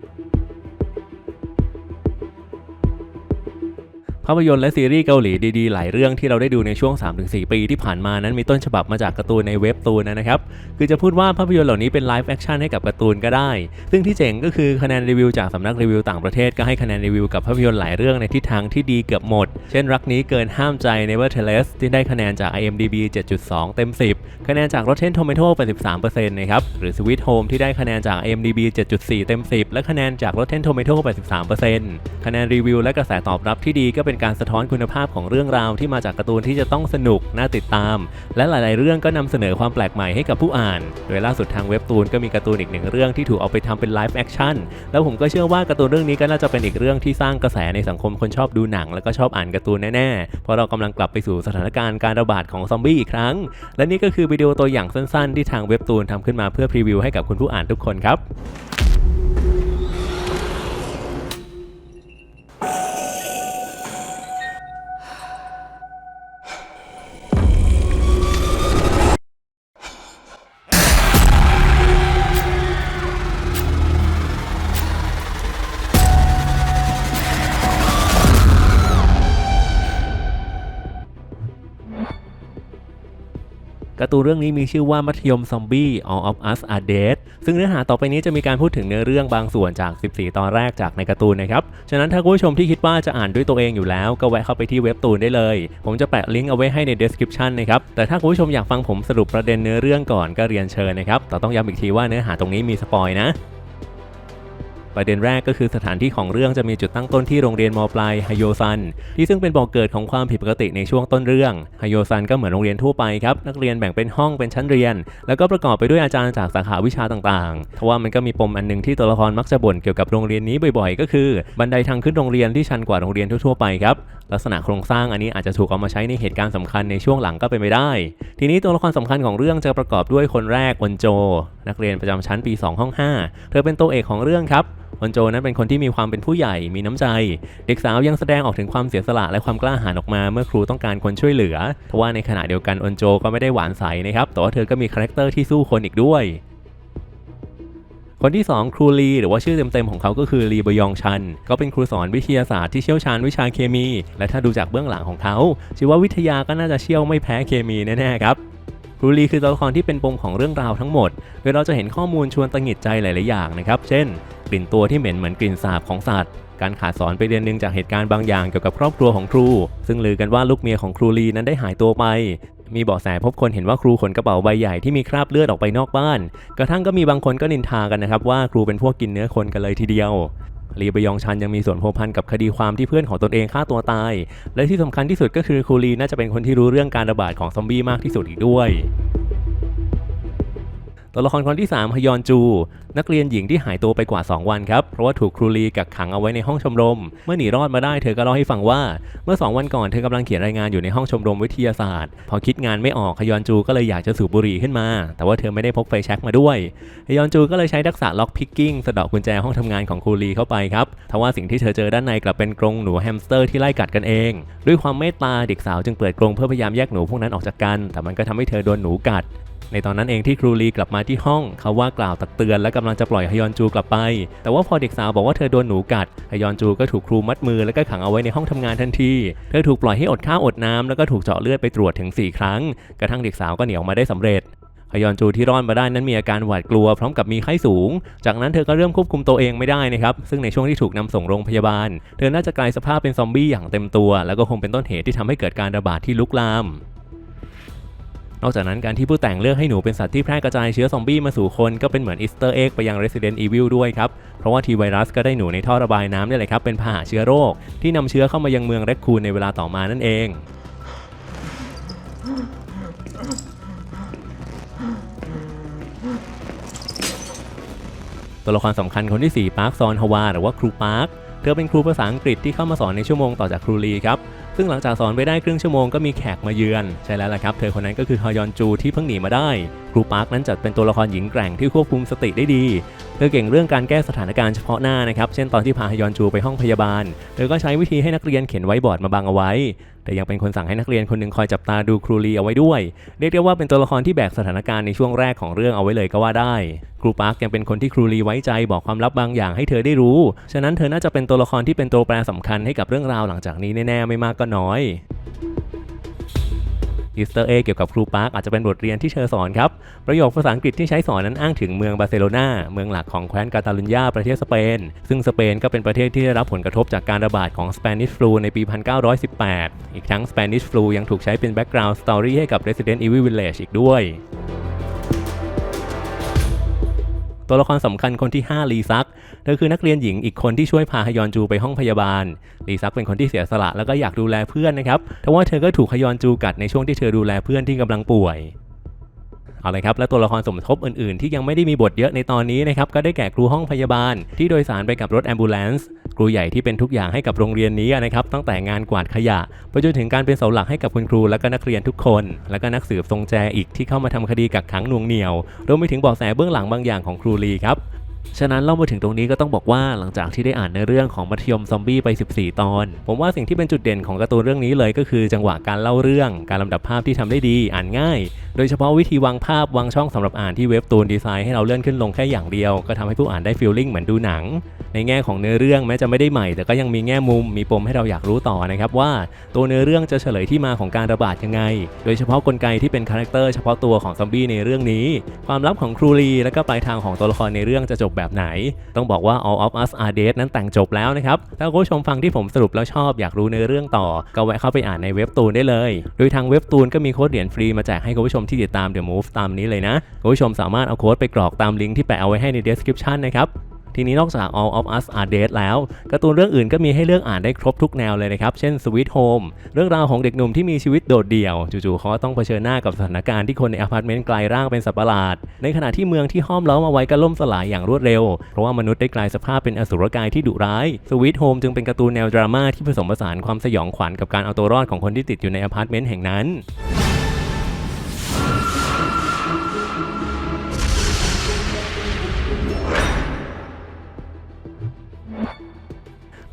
thank you ภาพยนตร์และซีรีส์เกาหลีดีๆ หลายเรื่องที่เราได้ดูในช่วง 3-4 ปีที่ผ่านมานั้นมีต้นฉบับมาจากการ์ตูนในเว็บตูนนะครับ คือจะพูดว่าภาพยนตร์เหล่านี้เป็นไลฟ์แอคชั่นให้กับการ์ตูนก็ได้ ซึ่งที่เจ๋งก็คือคะแนนรีวิวจากสำนักรีวิวต่างประเทศก็ให้คะแนนรีวิวกับภาพยนตร์หลายเรื่องในทิศทางที่ดีเกือบหมด เช่นรักนี้เกินห้ามใจ Nevertheless ที่ได้คะแนนจาก IMDb 7.2 เต็ม 10 คะแนนจาก Rotten Tomato 83%นะครับ หรือ Sweet Home ที่ได้คะแนนจาก IMDb 7.4 เต็ม 10 และคะแนนจาก Rotten Tomato 83%คะแนนรีวิวและกระแสตอบรับที่ดีก็เป็นการสะท้อนคุณภาพของเรื่องราวที่มาจากการ์ตูนที่จะต้องสนุก น่าติดตาม และหลาย ๆ เรื่องก็นำเสนอความแปลกใหม่ให้กับผู้อ่าน โดยล่าสุดทางเว็บตูนก็มีการ์ตูนอีกหนึ่งเรื่องที่ถูกเอาไปทำเป็นไลฟ์แอคชั่นแล้วผมก็เชื่อว่าการ์ตูนเรื่องนี้ก็น่าจะเป็นอีกเรื่องที่สร้างกระแสในสังคมคนชอบดูหนัง แล้วก็ชอบอ่านการ์ตูนแน่ ๆ เพราะเรากำลังกลับไปสู่สถานการณ์การระบาดของซอมบี้อีกครั้ง และนี่ก็คือวิดีโอตัวอย่างสั้น ๆ ที่ทางเว็บตูนทำขึ้นมาเพื่อพรีวิวให้กับคุณผู้อ่านทุกคนครับ การ์ตูนเรื่องนี้มีชื่อว่ามัธยมซอมบี้ All of Us Are Dead ซึ่งเนื้อหาต่อไปนี้จะมีการพูดถึงเนื้อเรื่องบางส่วนจาก 14 ตอนแรกจากในการ์ตูนนะครับ ฉะนั้นถ้าคุณผู้ชมที่คิดว่าจะอ่านด้วยตัวเองอยู่แล้ว ก็แวะเข้าไปที่เว็บตูนได้เลย ผมจะแปะลิงก์เอาไว้ให้ใน description นะครับ แต่ถ้าคุณผู้ชมอยากฟังผมสรุปประเด็นเนื้อเรื่องก่อนก็เรียนเชิญนะครับแต่ต้องย้ำอีกทีว่าเนื้อหาตรงนี้มีสปอยนะ ประเด็นแรกก็คือสถานที่ของเรื่องจะมีจุดตั้งต้นที่โรงเรียนมปลายไฮโยซัน ที่ซึ่งเป็นบ่อกเกิดของความผิดปกติในช่วงต้นเรื่องไฮโยซันก็เหมือนโรงเรียนทั่วไปครับนักเรียนแบ่งเป็นห้องเป็นชั้นเรียน แล้วก็ประกอบไปด้วยอาจารย์จากสาขาวิชาต่างๆทว่ามันก็มีปมอันหนึงที่ตัวละครมักจะบ่นเกี่ยวกับโรงเรียนนี้บ่อยๆ ก็คือบันไดทางขึ้นโรงเรียนที่ชันกว่าโรงเรียนทั่วๆไปครับลักษณะโครงสร้างอันนี้อาจจะถูกเอามาใช้ในเหตุการณ์สำคัญในช่วงหลังก็เป็นไปได้ ทีนี้ตัวละครสำคัญของเรื่องจะประกอบด้วยคนแรกวันโจ นักเรียนประจำชั้นปี 2 ห้อง 5 เธอเป็นตัวเอกของเรื่องครับวันโจนั้นเป็นคนที่มีความเป็นผู้ใหญ่มีน้ำใจ เด็กสาวยังแสดงออกถึงความเสียสละและความกล้าหาญออกมาเมื่อครูต้องการคนช่วยเหลือทว่าในขณะเดียวกันอนโจก็ไม่ได้หวานใสนะครับแต่ว่าเธอก็มีคาแรคเตอร์ที่สู้คนอีกด้วยคนที่ 2 ครูลีหรือว่าชื่อเต็มๆของเขาก็คือลีบยองชัน ก็เป็นครูสอนวิทยาศาสตร์ที่เชี่ยวชาญวิชาเคมี และถ้าดูจากเบื้องหลังของเขาชีววิทยาก็น่าจะเชี่ยวไม่แพ้เคมีแน่ๆครับ ครูลีคือตัวละครที่เป็นปมของเรื่องราวทั้งหมด โดยเราจะเห็นข้อมูลชวนตังหงิดใจหลาย ๆ อย่างนะครับ เช่น กลิ่นตัวที่เหม็นเหมือนกลิ่นสาบของสัตว์ การขาดสอนไปเดือนหนึ่งจากเหตุการณ์บางอย่างเกี่ยวกับครอบครัวของครู ซึ่งลือกันว่าลูกเมียของครูลีนั้นได้หายตัวไป มีเบาะแสพบคนเห็นว่าครูขนกระเป๋าใบใหญ่ที่มีคราบเลือดออกไปนอกบ้าน กระทั่งก็มีบางคนก็นินทากันนะครับว่าครูเป็นพวกกินเนื้อคนกันเลยทีเดียว ลีบยองชันยังมีส่วนพัวพันกับคดีความที่เพื่อนของตนเองฆ่าตัวตาย และที่สำคัญที่สุดก็คือครูลีน่าจะเป็นคนที่รู้เรื่องการระบาดของซอมบี้มากที่สุดอีกด้วย ตัวละครคนที่ 3 ฮยอนจู นักเรียนหญิงที่หายตัวไปกว่า 2 วันครับ เพราะว่าถูกครูลีกักขังเอาไว้ในห้องชมรม เมื่อหนีรอดมาได้เธอก็เล่าให้ฟังว่า เมื่อ 2 วันก่อนเธอกำลังเขียนรายงานอยู่ในห้องชมรมวิทยาศาสตร์ พอคิดงานไม่ออกฮยอนจูก็เลยอยากจะสูบบุหรี่ขึ้นมา แต่ว่าเธอไม่ได้พกไฟแช็กมาด้วยฮยอนจูก็เลยใช้ทักษะล็อกพิกกิ้งสะเดาะกุญแจห้องทำงานของครูลีเข้าไปครับทว่าสิ่งที่เธอเจอด้านในกลับเป็นกรงหนูแฮมสเตอร์ที่ไล่กัดกันเอง ด้วยความเมตตาเด็กสาวจึงเปิดกรงเพื่อพยายามแยกหนูพวกนั้นออกจากกัน แต่มันก็ทำให้เธอโดนหนูกัด ในตอนนั้นเองที่ครูลีกลับมาที่ห้องเขาว่ากล่าวตักเตือนและกำลังจะปล่อยฮยอนจูกลับไป แต่ว่าพอเด็กสาวบอกว่าเธอโดนหนูกัดฮยอนจูก็ถูกครูมัดมือแล้วก็ขังเอาไว้ในห้องทำงานทันที เธอถูกปล่อยให้อดข้าวอดน้ำแล้วก็ถูกเจาะเลือดไปตรวจถึง 4 ครั้ง กระทั่งเด็กสาวก็หนีออกมาได้สำเร็จฮยอนจูที่รอดมาได้นั้นมีอาการหวาดกลัวพร้อมกับมีไข้สูง จากนั้นเธอก็เริ่มควบคุมตัวเองไม่ได้นะครับ ซึ่งในช่วงที่ถูกนำส่งโรงพยาบาล เธอน่าจะกลายสภาพเป็นซอมบี้อย่างเต็มตัว แล้วก็คงเป็นต้นเหตุที่ทำให้เกิดการระบาดที่ลุกลาม นอกจากนั้นการที่ผู้แต่งเลือกให้หนูเป็นสัตว์ที่แพร่กระจายเชื้อซอมบี้มาสู่คนก็เป็นเหมือนอีสเตอร์เอ็กไปยัง Resident Evil ด้วยครับ เพราะว่าทีไวรัสก็ได้หนูในท่อระบายน้ำนี่แหละครับเป็นพาหะเชื้อโรค ที่นำเชื้อเข้ามายังเมืองแรคคูนในเวลาต่อมานั่นเองตัวละครสำคัญคนที่ 4 ปาร์คซอนฮวาหรือว่าครูปาร์ค เธอเป็นครูภาษาอังกฤษที่เข้ามาสอนในชั่วโมงต่อจากครูลีครับ ซึ่งหลังจากสอนไปได้ครึ่งชั่วโมงก็มีแขกมาเยือน ใช่แล้วล่ะครับ เธอคนนั้นก็คือฮยอนจูที่เพิ่งหนีมาได้ ครูปาร์คนั้นจัดเป็นตัวละครหญิงแกร่งที่ควบคุมสติได้ดี เธอเก่งเรื่องการแก้สถานการณ์เฉพาะหน้านะครับ เช่นตอนที่พาฮยอนจูไปห้องพยาบาล เธอก็ใช้วิธีให้นักเรียนเขียนไว้บอร์ดมาบังเอาไว้ แต่ยังเป็นคนสั่งให้นักเรียนคนหนึ่งคอยจับตาดูครูลีเอาไว้ด้วย เรียกได้ว่าเป็นตัวละครที่แบกสถานการณ์ในช่วงแรกของเรื่องเอาไว้เลยก็ว่าได้ ครูปาร์คยังเป็นคนที่ครูลีไว้ใจบอกความลับบางอย่างให้เธอได้รู้ ฉะนั้นเธอน่าจะเป็นตัวละครที่เป็นตัวแปรสำคัญให้กับเรื่องราวหลังจากนี้แน่ๆไม่มากก็น้อย อีสเตอร์เอเกี่ยวกับครูปาร์คอาจจะเป็นบทเรียนที่เธอสอนครับ ประโยคภาษาอังกฤษที่ใช้สอนนั้นอ้างถึงเมืองบาร์เซโลนาเมืองหลักของแคว้นกาตาลุญญาประเทศสเปน ซึ่งสเปนก็เป็นประเทศที่ได้รับผลกระทบจากการระบาดของ Spanish flu ในปี 1918 อีกทั้ง Spanish flu ยังถูกใช้เป็นแบ็กกราวด์สตอรี่ให้กับ Resident Evil Village อีกด้วย ตัวละครสำคัญคนที่ 5 ลีซัก เธอคือนักเรียนหญิงอีกคนที่ช่วยพาฮยอนจูไปห้องพยาบาล ลีซักเป็นคนที่เสียสละแล้วก็อยากดูแลเพื่อนนะครับแต่ว่าเธอก็ถูกฮยอนจูกัดในช่วงที่เธอดูแลเพื่อนที่กำลังป่วยเอาเลยครับและตัวละครสมทบอื่นๆ ที่ยังไม่ได้มีบทเยอะในตอนนี้นะครับก็ได้แก่ครูห้องพยาบาลที่โดยสารไปกับรถแอมบูเลนส์ ครูใหญ่ที่เป็นทุกอย่างให้กับโรงเรียนนี้นะครับตั้งแต่งานกวาดขยะไปจนถึงการเป็นเสาหลักให้กับคุณครูและก็นักเรียนทุกคน และก็นักสืบทรงแจอีกที่เข้ามาทำคดีกักขังหน่วงเหนี่ยวรวมไปถึงเบาะแสเบื้องหลังบางอย่างของครูลีครับฉะนั้นเล่ามาถึงตรงนี้ก็ต้องบอกว่าหลังจากที่ได้อ่านในอเรื่องของมัธยมซอมบี้ไป 14 ตอน ผมว่าสิ่งที่เป็นจุดเด่นของการ์ตูนเรื่องนี้เลยก็คือ จังหวะการเล่าเรื่อง การลำดับภาพที่ทำได้ดีอ่านง่าย โดยเฉพาะวิธีวางภาพวางช่องสำหรับอ่านที่เว็บตูนดีไซน์ให้เราเลื่อนขึ้นลงแค่อย่างเดียว ก็ทำให้ผู้อ่านได้ฟีลลิ่งเหมือนดูหนัง ในแง่ของเนื้อเรื่องแม้จะไม่ได้ใหม่ แต่ก็ยังมีแง่มุมมีปมให้เราอยากรู้ต่อนะครับว่าตัวเนื้อเรื่องจะเฉลยที่มาของการระบาดยังไง โดยเฉพาะกลไกที่เป็นคาแรคเตอร์เฉพาะตัวของซอมบี้ในเรื่องนี้ ความลับของครูลีและก็ปลายทางของตัวละครในเรื่องจะจบแบบไหน ต้องบอกว่า All of Us Are Dead นั้นแต่งจบแล้วนะครับถ้าคุณผู้ชมฟังที่ผมสรุปแล้วชอบอยากรู้เนื้อเรื่องต่อ ก็แวะเข้าไปอ่านในเว็บตูนได้เลย โดยทางเว็บตูนก็มีโค้ดเหรียญฟรีมาแจกให้คุณผู้ชมที่ติดตาม The Move ตามนี้เลยนะคุณผู้ชมสามารถเอาโค้ดไปกรอกตามลิงก์ที่แปะเอาไว้ให้ใน description นะครับ ทีนี้นอกจาก All of Us Are Dead แล้วการ์ตูนเรื่องอื่นก็มีให้เลือกอ่านได้ครบทุกแนวเลยนะครับ เช่น Sweet Home เรื่องราวของเด็กหนุ่มที่มีชีวิตโดดเดี่ยว จู่ๆเขาต้องเผชิญหน้ากับสถานการณ์ที่คนในอพาร์ตเมนต์กลายร่างเป็นสัตว์ประหลาด ในขณะที่เมืองที่ห้อมล้อมเอาไว้ก็ล่มสลายอย่างรวดเร็ว เพราะว่ามนุษย์ได้กลายสภาพเป็นอสุรกายที่ดุร้าย Sweet Home จึงเป็นการ์ตูนแนวดราม่าที่ผสมผสานความสยองขวัญกับการเอาตัวรอดของคนที่ติดอยู่ในอพาร์ตเมนต์แห่งนั้น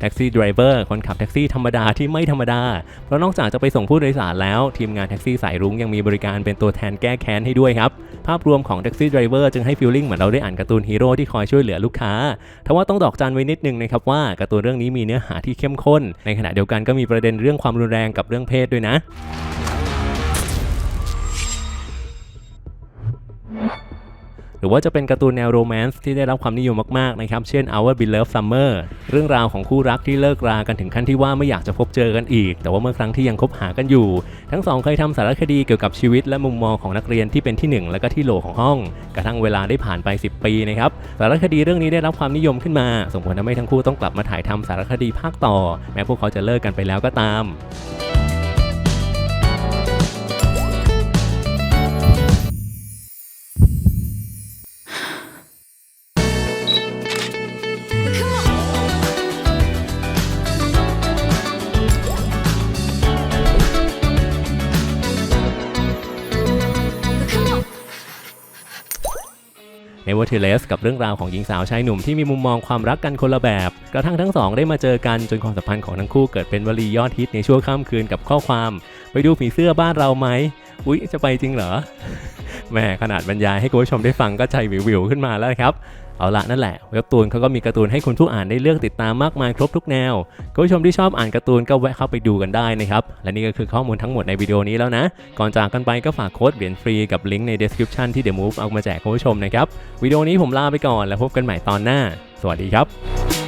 ท็กซี่ดรเวอร์คนขับแท็กซี่ธรรมดาที่ไม่ธรรมดา เพราะนอกจากจะไปส่งผู้โดยสารแล้ว ทีมงานแท็กซี่สายรุ้งยังมีบริการเป็นตัวแทนแก้แค้นให้ด้วยครับ ภาพรวมของแท็กซี่ดรเวอร์จึงให้ฟีลลิ่งเหมือนเราได้อ่านการ์ตูนฮีโร่ที่คอยช่วยเหลือลูกค้า ทว่าต้องดอกจันไว้นิดนึงนะครับว่าการ์ตูนเรื่องนี้มีเนื้อหาที่เข้มข้น ในขณะเดียวกันก็มีประเด็นเรื่องความรุนแรงกับเรื่องเพศด้วยนะ หรือว่าจะเป็นการ์ตูนแนวโรแมนต์ที่ได้รับความนิยมมากๆนะครับ เช่น Our Beloved Summer เรื่องราวของคู่รักที่เลิกรากันถึงขั้นที่ว่าไม่อยากจะพบเจอกันอีก แต่ว่าเมื่อครั้งที่ยังคบหากันอยู่ ทั้งสองเคยทำสารคดีเกี่ยวกับชีวิตและมุมมองของนักเรียนที่เป็นที่ 1 และก็ที่โหลของห้อง กระทั่งเวลาได้ผ่านไป 10 ปีนะครับสารคดีเรื่องนี้ได้รับความนิยมขึ้นมาส่งผลทำให้ทั้งคู่ต้องกลับมาถ่ายทำสารคดีภาคต่อ แม้พวกเขาจะเลิกกันไปแล้วก็ตาม ในวอ t เลสกับเรื่องราวของหญิงสาวชายหนุ่มที่มีมุมมองความรักกันคนละแบบ กระทั่งทั้งสองได้มาเจอกันจนความสัมพันธ์ของทั้งคู่เกิดเป็นวลียอดฮิตในช่วงข้ามคืนกับข้อความ ไปดูผีเสื้อบ้านเราไหมอุ๊ยจะไปจริงเหรอแม่ขนาดบรรยายให้คุณผู้ชมได้ฟังก็ใจวิววิวขึ้นมาแล้วครับ เอาละนั่นแหละเว็บตูนเขาก็มีการ์ตูนให้คุณผู้อ่านได้เลือกติดตามมากมายครบทุกแนวคุณผู้ชมที่ชอบอ่านการ์ตูนก็แวะเข้าไปดูกันได้นะครับ และนี่ก็คือข้อมูลทั้งหมดในวิดีโอนี้แล้วนะ ก่อนจากกันไปก็ฝากโค้ดเหรียญฟรีกับลิงก์ใน description ที่เด e Move เอามาแจกคุณผู้ชมนะครับวิดีโอนี้ผมลาไปก่อนแล้วพบกันใหม่ตอนหน้า สวัสดีครับ